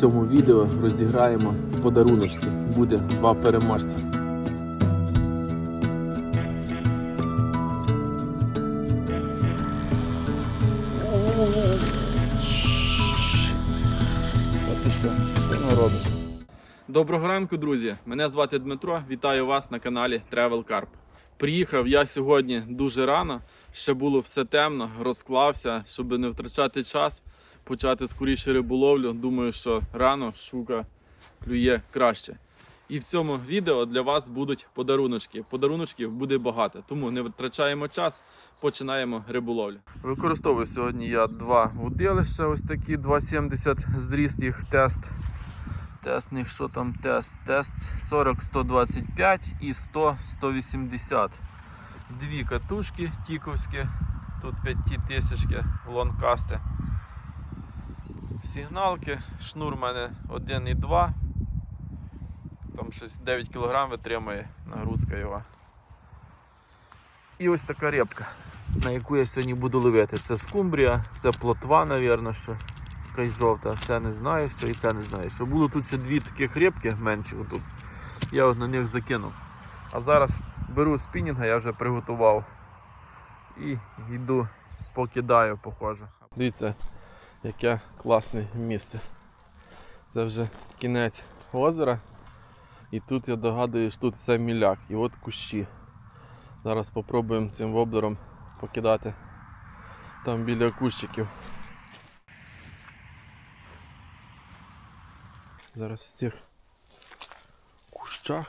цьому відео розіграємо подаруночки. Буде два робить? Доброго ранку, друзі! Мене звати Дмитро. Вітаю вас на каналі Travel Carp. Приїхав я сьогодні дуже рано, ще було все темно, розклався, щоб не втрачати час, почати скоріше риболовлю. Думаю, що рано щука клює краще. І в цьому відео для вас будуть подаруночки. Подаруночків буде багато, тому не втрачаємо час, починаємо риболовлю. Використовую сьогодні я два вудилища, ось такі 2,70 зріст їх тест. Тест них що там тест? Тест 40-125 і 100-180. Дві катушки тіковські, тут 5000 лонкасти. Сигналки, шнур у мене 1,2. Там щось 9 кг витримує нагрузка його. І ось така репка, на яку я сьогодні буду ловити. Це скумбрія, це плотва, напевно, що якась жовта. Це не знаю, що і це не знаю. Що було тут ще дві таких репки менші отут. Я от на них закинув. А зараз беру спінінга, я вже приготував. І йду, покидаю, похоже. Дивіться, яке класне місце. Це вже кінець озера. І тут я догадуюсь, тут все міляк. І от кущі. Зараз спробуємо цим воблером покидати там біля кущиків. Зараз в цих кущах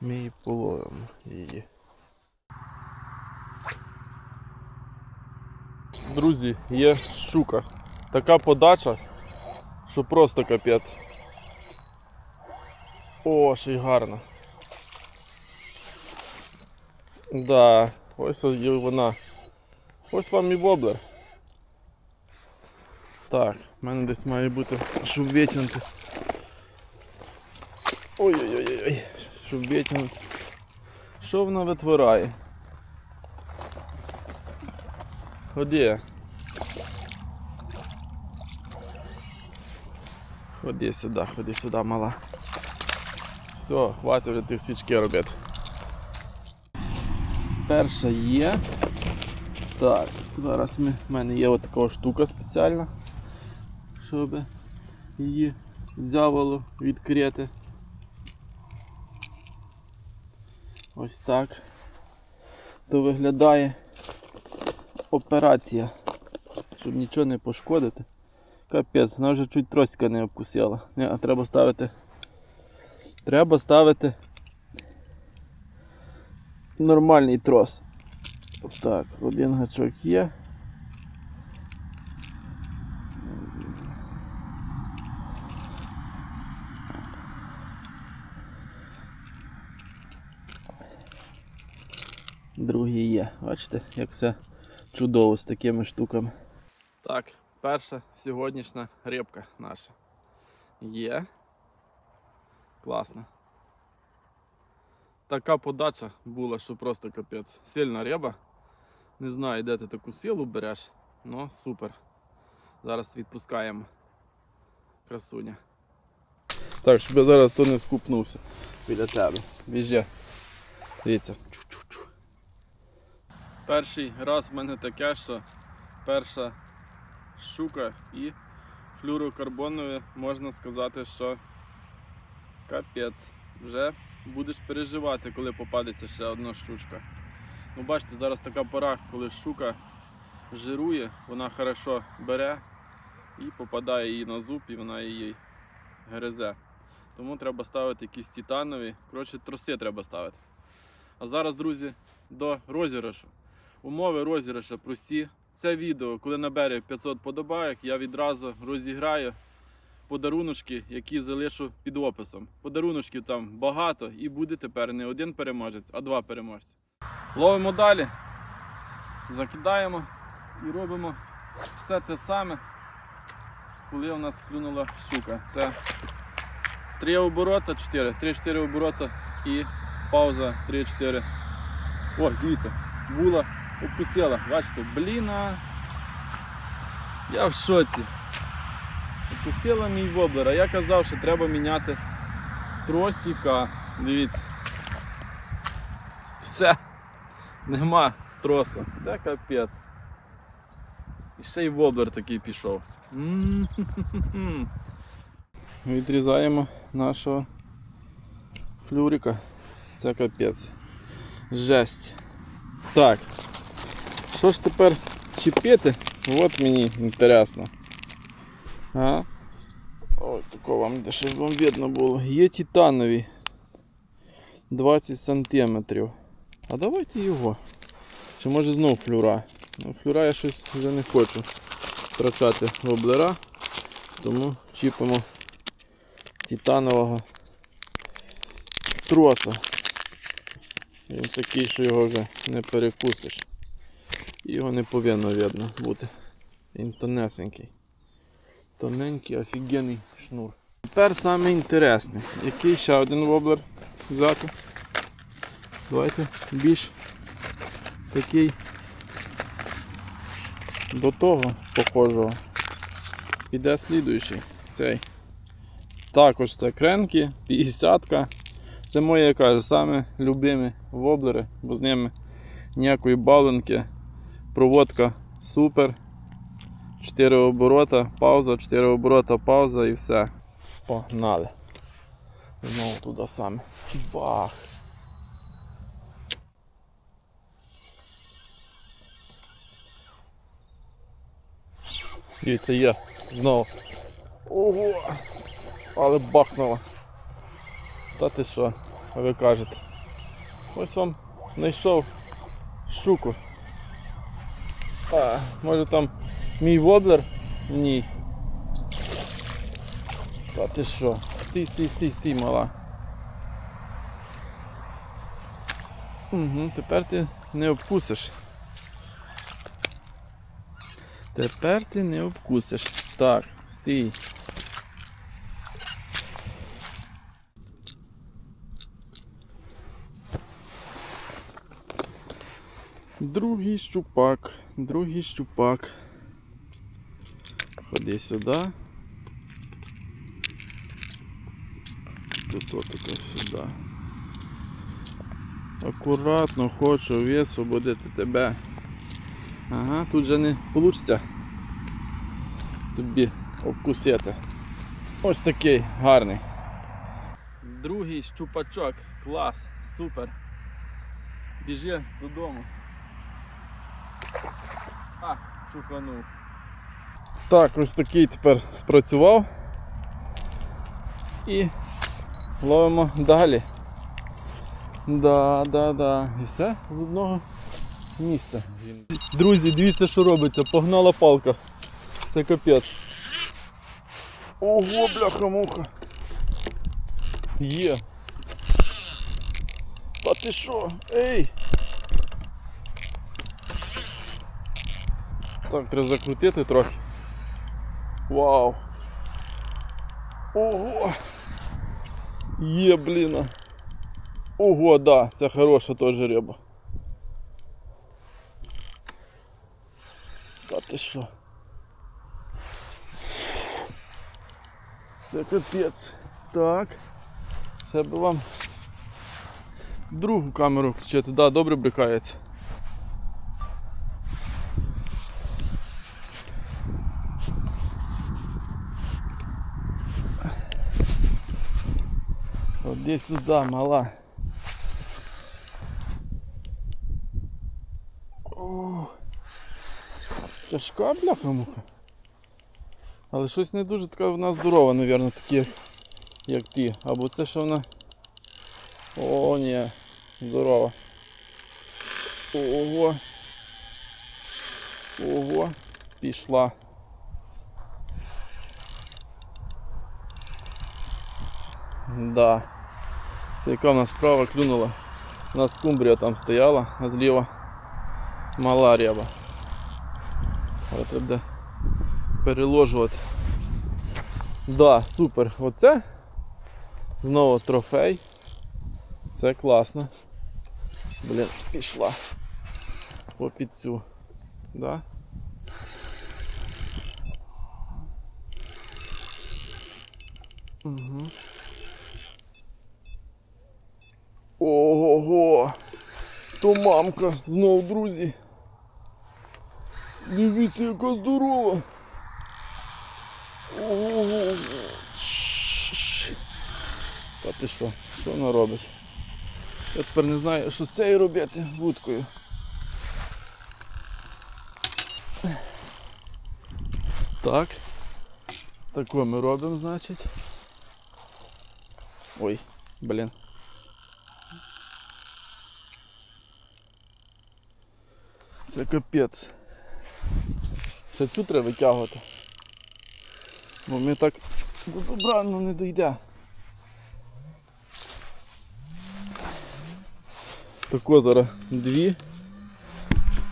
ми і половимо її. Друзі, є щука. Така подача, що просто капець. О, ще й гарно. Да, ось і вона. Ось вам і воблер. Так, в мене десь має бути, щоб витягнути. Ой-ой-ой, щоб витягнути. Що вона витворяє? Ходи. Ходи сюди, ходи сюди, мала. Все, хватить вже тих свічки робити. Перша є. Так, зараз ми, в мене є от така штука спеціальна, щоб її дзяволо відкрити. Ось так. То виглядає операція, щоб нічого не пошкодити. Капець, вона вже чуть тросика не обкусила. Ні, а треба ставити. Треба ставити нормальний трос. Так, один гачок є. Другий є. Бачите, як все чудово з такими штуками. Так, перша сьогоднішня рибка наша. Є. Класно. Така подача була, що просто капець. Сильна риба. Не знаю, де ти таку силу береш, але супер. Зараз відпускаємо красуня. Так, щоб я зараз то не скупнувся біля тебе. Біжи. Дивіться. Чу-чу-чу. Перший раз в мене таке, що перша щука і флюрокарбонові можна сказати, що капець. Вже будеш переживати, коли попадеться ще одна щучка. Ну, бачите, зараз така пора, коли щука жирує, вона хорошо бере і попадає її на зуб, і вона її гризе. Тому треба ставити якісь титанові. Коротше, троси треба ставити. А зараз, друзі, до розіграшу. Умови розіграша прості. Це відео, коли набере 500 подобайок, я відразу розіграю подаруночки, які залишу під описом. Подаруночків там багато і буде тепер не один переможець, а два переможці. Ловимо далі, закидаємо і робимо все те саме, коли у нас клюнула щука. Це 3 оборота, 4, 3-4 оборота і пауза 3-4. О, дивіться, була обкусила. Бачите, бліна. Я в шоці. Укусила мій воблер, а я казав, що треба міняти тросика. Дивіться. Все. Нема троса. Це капець. І ще й воблер такий пішов. Відрізаємо нашого флюрика. Це капець. Жесть. Так. Що ж тепер чіпити? От мені інтересно. А? Ой, такого вам, щоб вам видно було. Є титанові 20 сантиметрів. А давайте його. Чи може знов флюра? Ну, флюра я щось вже не хочу втрачати воблера, тому чіпимо титанового троса. Він такий, що його вже не перекусиш. Його не повинно видно бути. Він тонесенький. Тоненький, офігенний шнур. Тепер саме інтересне. Який ще один воблер взяти? Давайте більш такий до того похожого. Піде слідуючий. Цей. Також це кренки, 50-ка. Це мої, я кажу, саме любимі воблери, бо з ними ніякої баленки. Проводка супер. 4 оборота, пауза, 4 оборота, пауза і все. Погнали. Знову туди саме. Бах. І це є. Знову. Ого! Але бахнуло. Та ти що, ви кажете? Ось вам знайшов щуку. А, може там мій воблер? Ні. Та ти що? Стій, стій, стій, стій, мала. Угу, тепер ти не обкусиш. Тепер ти не обкусиш. Так, стій. Другий щупак, другий щупак. Ходи сюди. Тут отако сюди. Акуратно хочу висвободити тебе. Ага, тут же не вийде тобі обкусити. Ось такий гарний. Другий щупачок. Клас, супер. Біжи додому. А, чуханув. Так, ось такий тепер спрацював. І ловимо далі. Да, да, да. І все з одного місця. Друзі, дивіться, що робиться. Погнала палка. Це капець. Ого, бляха-муха. Є. Та ти що? Ей! Так, треба закрутити трохи. Вау! Ого! Є, блін. Ого, да, це хороша теж риба. Та ти що? Це капець. Так. Ще би вам другу камеру включити. Да, добре брикається. Ходи сюди, мала. О, Тяжка бляха муха. Але щось не дуже така вона здорова, мабуть, такі, як- ті. Або це що вона. О, ні, здорова. Ого. Ого. Пішла. Да. Це яка в нас справа клюнула. У нас скумбрія там стояла, а зліва мала ряба. Але треба переложувати. Да, супер. Оце знову трофей. Це класно. Блін, пішла. По під цю. Да? Угу. Ого-го! То мамка знов, друзі. Дивіться, яка здорова. Ого. Та ти що? Що вона робить? Я тепер не знаю, що з цією робити вудкою. Так. Тако ми робимо, значить. Ой, блін. Це капець. Ще цю треба витягувати. Бо ми так до добра ну, не дійде. Тако зараз дві.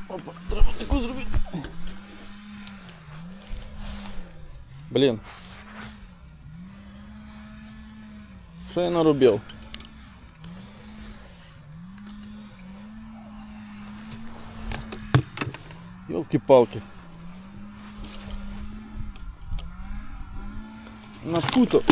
Опа, треба таку зробити. Блін. Що я наробив? Йолки-палки. Напутав.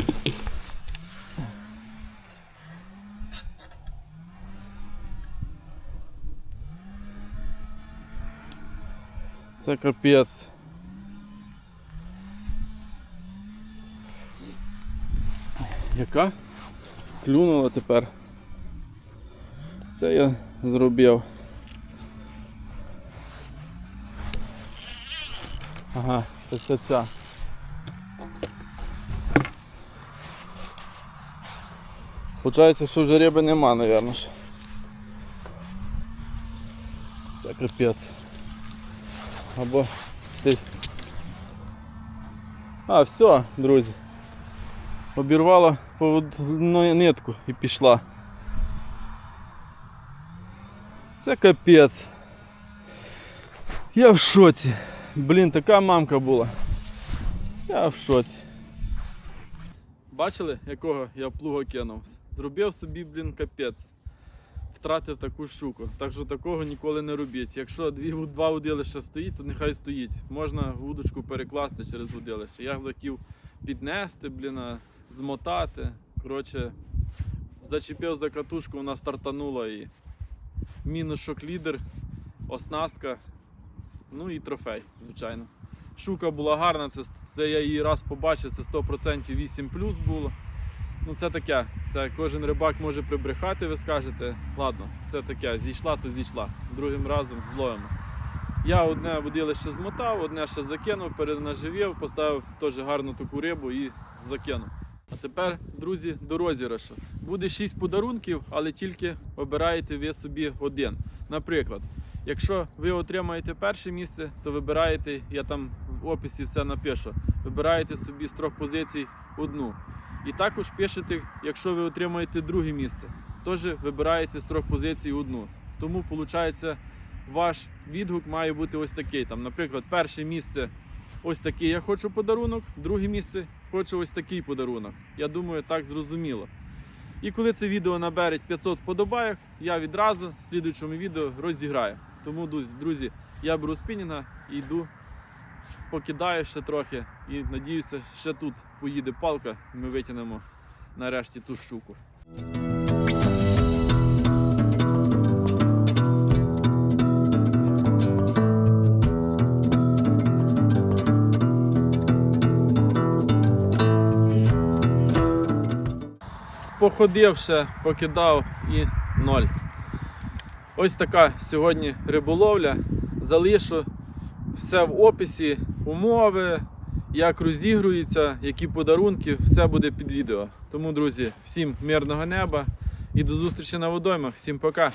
Це капець. Яка? Клюнула тепер. Це я зробив. Ага, це все ця. Получається, що вже риби нема, напевно. Це капець. Або десь. А, все, друзі. Обірвала поводну нитку і пішла. Це капець. Я в шоці. Блін, така мамка була. Я в шоці. Бачили, якого я плуга кинув? Зробив собі, блін, капець. Втратив таку щуку. Так що такого ніколи не робіть. Якщо дві, два удилища стоїть, то нехай стоїть. Можна вудочку перекласти через удилище. Я захотів піднести, блін, змотати. Коротше, зачепив за катушку, вона стартанула і мінус шок-лідер, оснастка, ну і трофей, звичайно. Щука була гарна, це, це я її раз побачив, це 100% 8 плюс було. Ну це таке, це кожен рибак може прибрехати, ви скажете. Ладно, це таке, зійшла, то зійшла. Другим разом зловимо. Я одне водилище змотав, одне ще закинув, перенаживів, поставив теж гарну таку рибу і закинув. А тепер, друзі, до розіграшу. Буде 6 подарунків, але тільки обираєте ви собі один. Наприклад, якщо ви отримаєте перше місце, то вибираєте, я там в описі все напишу, вибираєте собі з трьох позицій одну. І також пишете, якщо ви отримаєте друге місце, теж вибираєте з трьох позицій одну. Тому виходить, ваш відгук має бути ось такий. Там, наприклад, перше місце ось такий я хочу подарунок, друге місце хочу ось такий подарунок. Я думаю, так зрозуміло. І коли це відео набере 500 вподобайок, я відразу в слідуючому відео розіграю. Тому, друзі, я беру спінінга і йду, покидаю ще трохи і надіюся, ще тут поїде палка, і ми витягнемо нарешті ту щуку. Походивши, покидав і ноль. Ось така сьогодні риболовля. Залишу все в описі, умови, як розігрується, які подарунки, все буде під відео. Тому, друзі, всім мирного неба і до зустрічі на водоймах. Всім пока!